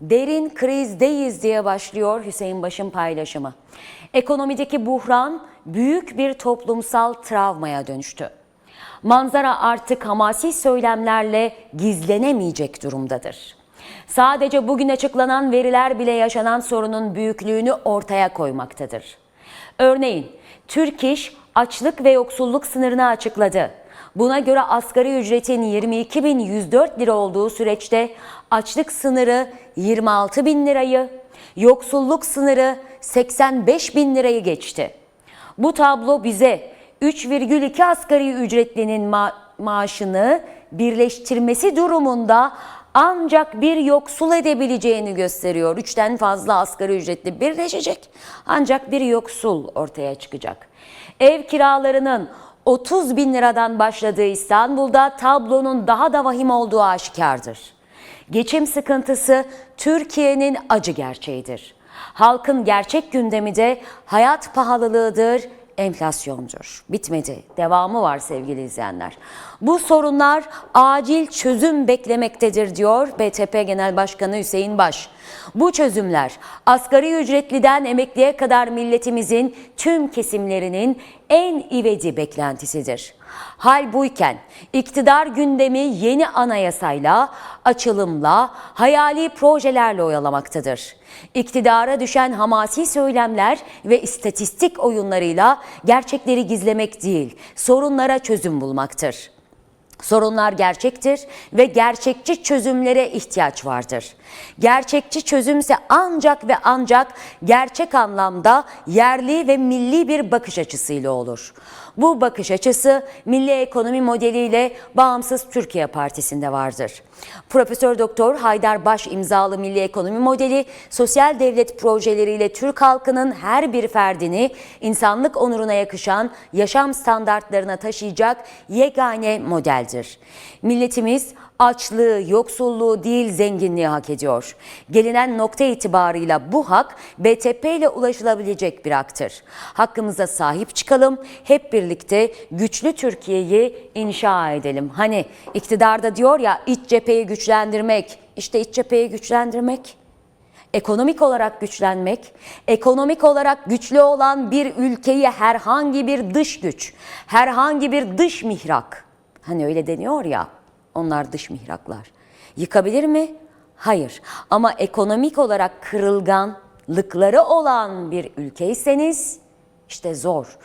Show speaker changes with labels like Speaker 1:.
Speaker 1: Derin krizdeyiz diye başlıyor Hüseyin Baş'ın paylaşımı. Ekonomideki buhran büyük bir toplumsal travmaya dönüştü. Manzara artık hamasi söylemlerle gizlenemeyecek durumdadır. Sadece bugün açıklanan veriler bile yaşanan sorunun büyüklüğünü ortaya koymaktadır. Örneğin Türk İş açlık ve yoksulluk sınırını açıkladı. Buna göre asgari ücretin 22.104 lira olduğu süreçte açlık sınırı 26 bin lirayı, yoksulluk sınırı 85 bin lirayı geçti. Bu tablo bize 3,2 asgari ücretlinin ma- maaşını birleştirmesi durumunda ancak bir yoksul edebileceğini gösteriyor. Üçten fazla asgari ücretli birleşecek ancak bir yoksul ortaya çıkacak. Ev kiralarının 30 bin liradan başladığı İstanbul'da tablonun daha da vahim olduğu aşikardır. Geçim sıkıntısı Türkiye'nin acı gerçeğidir. Halkın gerçek gündemi de hayat pahalılığıdır, enflasyondur. Bitmedi. Devamı var sevgili izleyenler. Bu sorunlar acil çözüm beklemektedir diyor BTP Genel Başkanı Hüseyin Baş. Bu çözümler asgari ücretliden emekliye kadar milletimizin tüm kesimlerinin en ivedi beklentisidir. Hal buyken iktidar gündemi yeni anayasayla, açılımla, hayali projelerle oyalamaktadır. İktidara düşen hamasi söylemler ve istatistik oyunlarıyla gerçekleri gizlemek değil, sorunlara çözüm bulmaktır. Sorunlar gerçektir ve gerçekçi çözümlere ihtiyaç vardır. Gerçekçi çözümse ancak ve ancak gerçek anlamda yerli ve milli bir bakış açısıyla olur. Bu bakış açısı milli ekonomi modeliyle Bağımsız Türkiye Partisi'nde vardır. Profesör Doktor Haydar Baş imzalı milli ekonomi modeli sosyal devlet projeleriyle Türk halkının her bir ferdini insanlık onuruna yakışan yaşam standartlarına taşıyacak yegane modeldir. Milletimiz açlığı, yoksulluğu değil zenginliği hak ediyor. Gelinen nokta itibarıyla bu hak BTP ile ulaşılabilecek bir haktır. Hakkımıza sahip çıkalım, hep birlikte güçlü Türkiye'yi inşa edelim. Hani iktidarda diyor ya iç cepheyi güçlendirmek, işte iç cepheyi güçlendirmek ekonomik olarak güçlenmek, ekonomik olarak güçlü olan bir ülkeyi herhangi bir dış güç, herhangi bir dış mihrak, hani öyle deniyor ya, onlar dış mihraklar. Yıkabilir mi? Hayır. Ama ekonomik olarak kırılganlıkları olan bir ülkeyseniz işte zor.